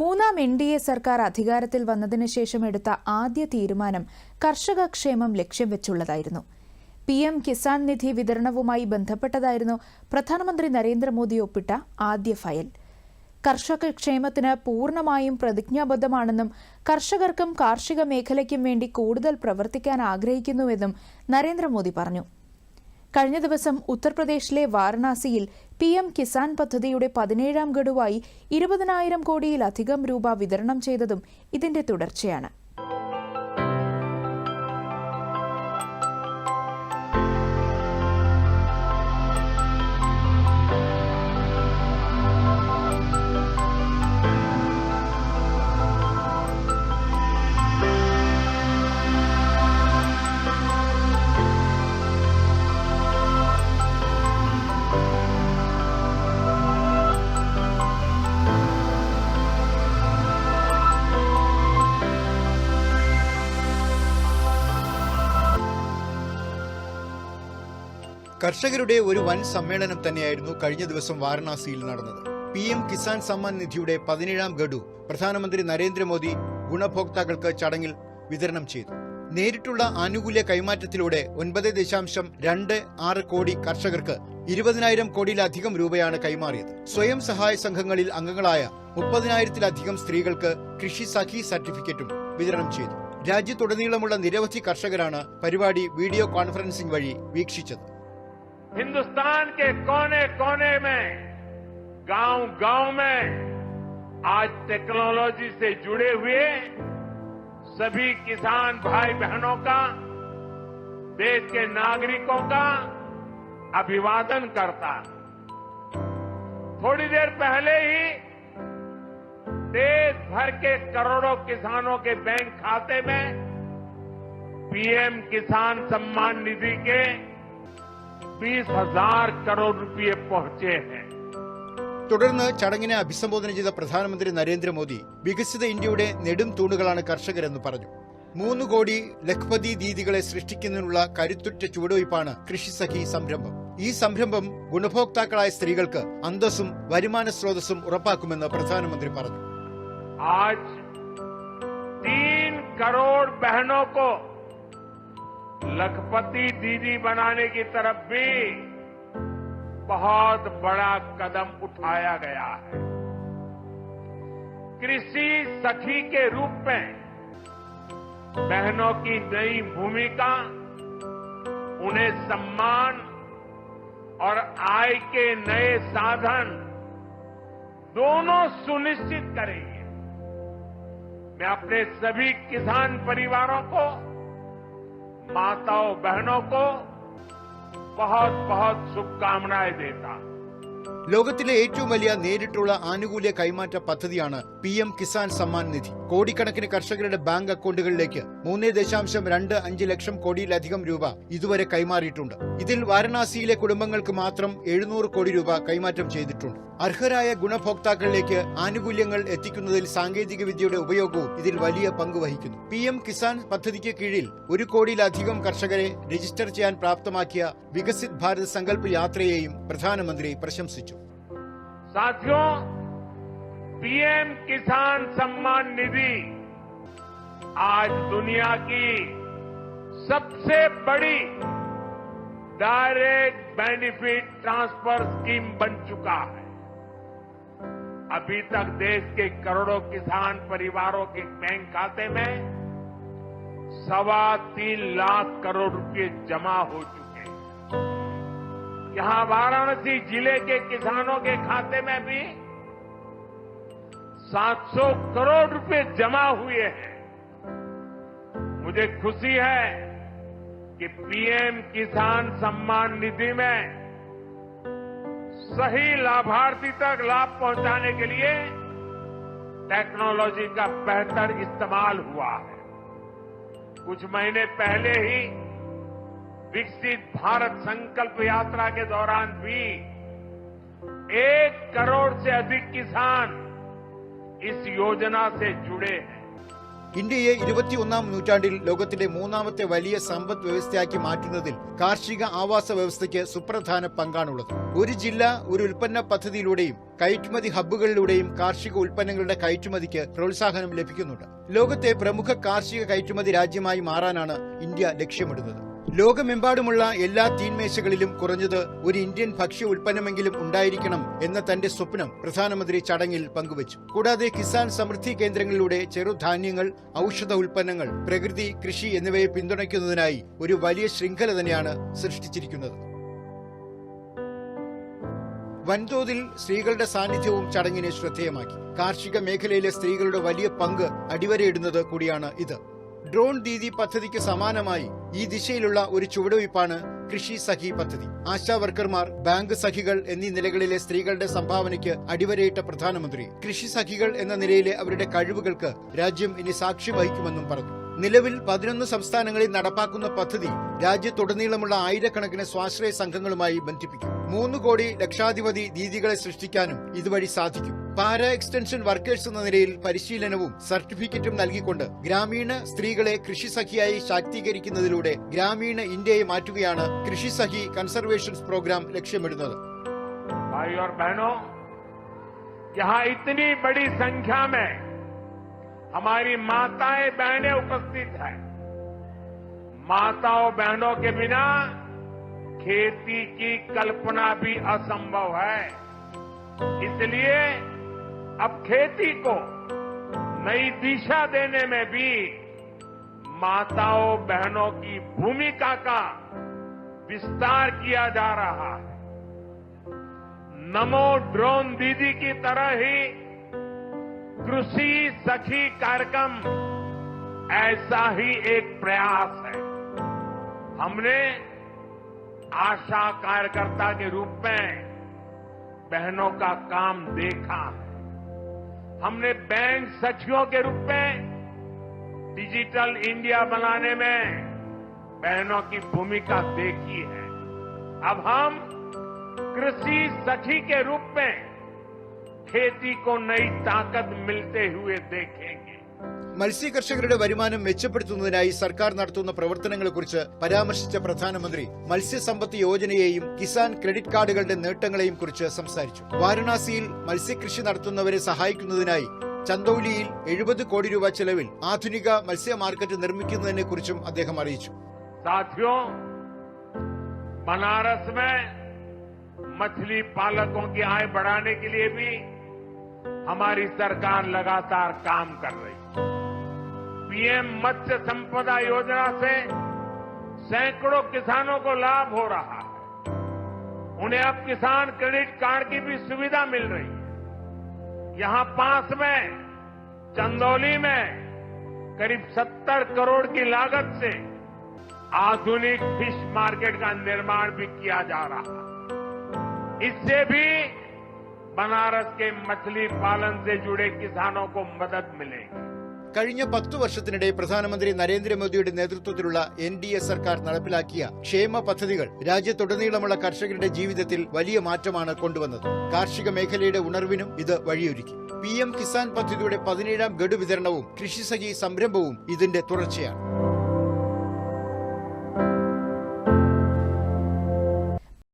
മൂന്നാം N D A സർക്കാർ അധികാരത്തിൽ വന്നതിനുശേഷം എടുത്ത ആദ്യ തീരുമാനം കർഷകക്ഷേമം ലക്ഷ്യം വെച്ചുള്ളതായിരുന്നു. പി എം കിസാൻ നിധി വിതരണവുമായി ബന്ധപ്പെട്ടതായിരുന്നു പ്രധാനമന്ത്രി നരേന്ദ്രമോദി ഒപ്പിട്ട ആദ്യ ഫയൽ. കർഷക ക്ഷേമത്തിന് പൂർണമായും പ്രതിജ്ഞാബദ്ധമാണെന്നും കർഷകർക്കും കാർഷിക മേഖലയ്ക്കും വേണ്ടി കൂടുതൽ പ്രവർത്തിക്കാൻ ആഗ്രഹിക്കുന്നുവെന്നും നരേന്ദ്രമോദി പറഞ്ഞു. കഴിഞ്ഞ ദിവസം ഉത്തർപ്രദേശിലെ വാരണാസിയിൽ പി എം കിസാൻ പദ്ധതിയുടെ പതിനേഴാം ഗഡുവായി ഇരുപതിനായിരം കോടിയിലധികം രൂപ വിതരണം ചെയ്തതും ഇതിന്റെ തുടർച്ചയാണ്. കർഷകരുടെ ഒരു വൻ സമ്മേളനം തന്നെയായിരുന്നു കഴിഞ്ഞ ദിവസം വാരണാസിയിൽ നടന്നത്. പി എം കിസാൻ സമ്മാൻ നിധിയുടെ പതിനേഴാം ഗഡു പ്രധാനമന്ത്രി നരേന്ദ്രമോദി ഗുണഭോക്താക്കൾക്ക് ചടങ്ങിൽ വിതരണം ചെയ്തു. നേരിട്ടുള്ള ആനുകൂല്യ കൈമാറ്റത്തിലൂടെ ഒൻപത് ദശാംശം രണ്ട് ആറ് കോടി കർഷകർക്ക് ഇരുപതിനായിരം കോടിയിലധികം രൂപയാണ് കൈമാറിയത്. സ്വയം സഹായ സംഘങ്ങളിൽ അംഗങ്ങളായ മുപ്പതിനായിരത്തിലധികം സ്ത്രീകൾക്ക് കൃഷി സഖി സർട്ടിഫിക്കറ്റും വിതരണം ചെയ്തു. രാജ്യത്തുടനീളമുള്ള നിരവധി കർഷകരാണ് പരിപാടി വീഡിയോ കോൺഫറൻസിംഗ് വഴി വീക്ഷിച്ചത്. हिंदुस्तान के कोने कोने में गाँव गाँव में आज टेक्नोलॉजी से जुड़े हुए सभी किसान भाई बहनों का, देश के नागरिकों का अभिवादन करता थोड़ी देर पहले ही देश भर के करोड़ों किसानों के बैंक खाते में पीएम किसान सम्मान निधि के बीस हजार करोड़ रुपए पहुंचे हैं തുടർന്ന് ചടങ്ങിനെ അഭിസംബോധന ചെയ്ത പ്രധാനമന്ത്രി നരേന്ദ്രമോദി വികസിത ഇന്ത്യയുടെ നെടും തൂണുകളാണ് കർഷകരെന്ന് പറഞ്ഞു മൂന്ന് കോടി ലഖ്പതി ദീദികളെ സൃഷ്ടിക്കുന്നതിനുള്ള കരുത്തുറ്റ ചുവടുവയ്പാണ് കൃഷി സഖി സംരംഭം ഈ സംരംഭം ഗുണഭോക്താക്കളായ സ്ത്രീകൾക്ക് അന്തസ്സും വരുമാന സ്രോതസ്സും ഉറപ്പാക്കുമെന്ന് പ്രധാനമന്ത്രി പറഞ്ഞു आज तीन करोड़ बहनों को लखपति दीदी बनाने की तरफ़ भी बहुत बड़ा कदम उठाया गया है। कृषि सखी के रूप में बहनों की नई भूमिका, उन्हें सम्मान और आय के नए साधन दोनों सुनिश्चित करेंगे। मैं अपने सभी किसान परिवारों को माताओं बहनों को बहुत बहुत शुभकामनाएँ देता हूँ। ലോകത്തിലെ ഏറ്റവും വലിയ നേരിട്ടുള്ള ആനുകൂല്യ കൈമാറ്റ പദ്ധതിയാണ് പി എം കിസാൻ സമ്മാൻ നിധി. കോടിക്കണക്കിന് കർഷകരുടെ ബാങ്ക് അക്കൗണ്ടുകളിലേക്ക് മൂന്ന് ദശാംശം രണ്ട് അഞ്ച് ലക്ഷം കോടിയിലധികം രൂപ ഇതുവരെ കൈമാറിയിട്ടുണ്ട്. ഇതിൽ വാരണാസിയിലെ കുടുംബങ്ങൾക്ക് മാത്രം എഴുന്നൂറ് കോടി രൂപ കൈമാറ്റം ചെയ്തിട്ടുണ്ട്. അർഹരായ ഗുണഭോക്താക്കളിലേക്ക് ആനുകൂല്യങ്ങൾ എത്തിക്കുന്നതിൽ സാങ്കേതിക വിദ്യയുടെ ഉപയോഗവും ഇതിൽ വലിയ പങ്ക് വഹിക്കുന്നു. പി എം കിസാൻ പദ്ധതിക്ക് കീഴിൽ ഒരു കോടിയിലധികം കർഷകരെ രജിസ്റ്റർ ചെയ്യാൻ പ്രാപ്തമാക്കിയ വികസിത് ഭാരത് സങ്കല്പ് യാത്രയെയും പ്രധാനമന്ത്രി പ്രശംസിച്ചു. साथियों, पीएम किसान सम्मान निधि आज दुनिया की सबसे बड़ी डायरेक्ट बेनिफिट ट्रांसफ़र स्कीम बन चुका है। अभी तक देश के करोड़ों किसान परिवारों के बैंक खाते में सवा तीन लाख करोड़ रुपए जमा हो चुके यहाँ वाराणसी ज़िले के किसानों के खाते में भी 700 करोड़ रुपए जमा हुए हैं। मुझे खुशी है कि पीएम किसान सम्मान निधि में सही लाभार्थी तक लाभ पहुँचाने के लिए टेक्नोलॉजी का बेहतर इस्तेमाल हुआ है। कुछ महीने पहले ही विकसित भारत संकल्प यात्रा के दौरान भी एक करोड़ से अधिक किसान इस योजना से जुड़े हैं ഇന്ത്യയെ ഇരുപത്തിയൊന്നാം നൂറ്റാണ്ടിൽ ലോകത്തിന്റെ മൂന്നാമത്തെ വലിയ സമ്പദ് വ്യവസ്ഥയാക്കി മാറ്റുന്നതിൽ കാർഷിക ആവാസ വ്യവസ്ഥയ്ക്ക് സുപ്രധാന പങ്കാണുള്ളത് ഒരു ജില്ല ഒരു ഉൽപ്പന്ന പദ്ധതിയിലൂടെയും കയറ്റുമതി ഹബ്ബുകളിലൂടെയും കാർഷിക ഉൽപ്പന്നങ്ങളുടെ കയറ്റുമതിക്ക് പ്രോത്സാഹനം ലഭിക്കുന്നുണ്ട് ലോകത്തെ പ്രമുഖ കാർഷിക കയറ്റുമതി രാജ്യമായി മാറാനാണ് ഇന്ത്യ ലക്ഷ്യമിടുന്നത് ലോകമെമ്പാടുമുള്ള എല്ലാ തീൻമേശകളിലും കുറഞ്ഞത് ഒരു ഇന്ത്യൻ ഭക്ഷ്യ ഉൽപ്പന്നമെങ്കിലും ഉണ്ടായിരിക്കണം എന്ന തന്റെ സ്വപ്നം പ്രധാനമന്ത്രി ചടങ്ങിൽ പങ്കുവച്ചു. കൂടാതെ കിസാൻ സമൃദ്ധി കേന്ദ്രങ്ങളിലൂടെ ചെറുധാന്യങ്ങൾ ഔഷധ ഉൽപ്പന്നങ്ങൾ പ്രകൃതി കൃഷി എന്നിവയെ പിന്തുണയ്ക്കുന്നതിനായി ഒരു വലിയ ശൃംഖല തന്നെയാണ് സൃഷ്ടിച്ചിരിക്കുന്നത്. വൻതോതിൽ സ്ത്രീകളുടെ സാന്നിധ്യവും ചടങ്ങിനെ ശ്രദ്ധേയമാക്കി. കാർഷിക മേഖലയിലെ സ്ത്രീകളുടെ വലിയ പങ്ക് അടിവരയിടുന്നത് കൂടിയാണ് ഇത്. ഡ്രോൺ ദീദി പദ്ധതിക്ക് സമാനമായി ഈ ദിശയിലുള്ള ഒരു ചുവടുവയ്പ്പാണ് കൃഷി സഖി പദ്ധതി. ആശാ വർക്കർമാർ ബാങ്ക് സഖികൾ എന്നീ നിലകളിലെ സ്ത്രീകളുടെ സംഭാവനയ്ക്ക് അടിവരയിട്ട പ്രധാനമന്ത്രി. കൃഷി സഖികൾ എന്ന നിലയിലെ അവരുടെ കഴിവുകൾക്ക് രാജ്യം ഇനി സാക്ഷി വഹിക്കുമെന്നും പറഞ്ഞു. നിലവിൽ പതിനൊന്ന് സംസ്ഥാനങ്ങളിൽ നടപ്പാക്കുന്ന പദ്ധതി രാജ്യത്തുടനീളമുള്ള ആയിരക്കണക്കിന് സ്വാശ്രയ സംഘങ്ങളുമായി ബന്ധിപ്പിക്കും. മൂന്ന് കോടി ലക്ഷാധിപതി രീതികളെ സൃഷ്ടിക്കാനും ഇതുവഴി സാധിക്കും. പാര എക്സ്റ്റൻഷൻ വർക്കേഴ്സ് എന്ന നിലയിൽ പരിശീലനവും സർട്ടിഫിക്കറ്റും നൽകിക്കൊണ്ട് ഗ്രാമീണ സ്ത്രീകളെ കൃഷി സഖിയായി ശാക്തീകരിക്കുന്നതിലൂടെ ഗ്രാമീണ ഇന്ത്യയെ മാറ്റുകയാണ് കൃഷി സഖി കൺസർവേഷൻസ് പ്രോഗ്രാം ലക്ഷ്യമിടുന്നത്. ഭായി ബഹനോ हमारी माताएँ बहनें उपस्थित हैं। माताओं बहनों के बिना खेती की कल्पना भी असंभव है। इसलिए अब खेती को नई दिशा देने में भी माताओं बहनों की भूमिका का विस्तार किया जा रहा है। नमो ड्रोन दीदी की तरह ही कृषि सखी कार्यक्रम ऐसा ही एक प्रयास है। हमने आशा कार्यकर्ता के रूप में बहनों का काम देखा है। हमने बैंक सखियों के रूप में डिजिटल इंडिया बनाने में बहनों की भूमिका देखी है। अब हम कृषि सखी के रूप में खेती को नई ताकत मिलते हुए देखेंगे മത്സ്യകർഷകരുടെ വരുമാനം മെച്ചപ്പെടുത്തുന്നതിനായി സർക്കാർ നടത്തുന്ന പ്രവർത്തനങ്ങളെക്കുറിച്ച് പരാമർശിച്ച പ്രധാനമന്ത്രി മത്സ്യസമ്പത്ത് യോജനയെയും കിസാൻ ക്രെഡിറ്റ് കാർഡുകളുടെ നേട്ടങ്ങളെയും കുറിച്ച് സംസാരിച്ചു വാരണാസിയിൽ മത്സ്യകൃഷി നടത്തുന്നവരെ സഹായിക്കുന്നതിനായി ചന്ദൌലിയിൽ എഴുപത് കോടി രൂപ ചെലവിൽ ആധുനിക മത്സ്യ മാർക്കറ്റ് നിർമ്മിക്കുന്നതിനെ കുറിച്ചും അദ്ദേഹം അറിയിച്ചു साथियों बनारस में मछली पालकों की आय बढ़ाने के लिए भी हमारी सरकार लगातार काम कर रही है। पीएम मत्स्य संपदा योजना से सैकड़ों किसानों को लाभ हो रहा है। उन्हें अब किसान क्रेडिट कार्ड की भी सुविधा मिल रही है। यहाँ पास में, चंदौली में करीब 70 करोड़ की लागत से आधुनिक फ़िश मार्केट का निर्माण भी किया जा रहा है। इससे भी बनारस के मछली पालन से जुड़े किसानों को मदद मिलेगी കഴിഞ്ഞ പത്തു വർഷത്തിനിടെ പ്രധാനമന്ത്രി നരേന്ദ്രമോദിയുടെ നേതൃത്വത്തിലുള്ള എൻ ഡി എ സർക്കാർ നടപ്പിലാക്കിയ ക്ഷേമ പദ്ധതികൾ രാജ്യത്തുടനീളമുള്ള കർഷകരുടെ ജീവിതത്തിൽ വലിയ മാറ്റമാണ് കൊണ്ടുവന്നത് കാർഷിക മേഖലയുടെ ഉണർവിനും ഇത് വഴിയൊരുക്കി പി എം കിസാൻ പദ്ധതിയുടെ പതിനേഴാം ഗഡു വിതരണവും കൃഷിസഖി സംരംഭവും ഇതിന്റെ തുടർച്ചയാണ്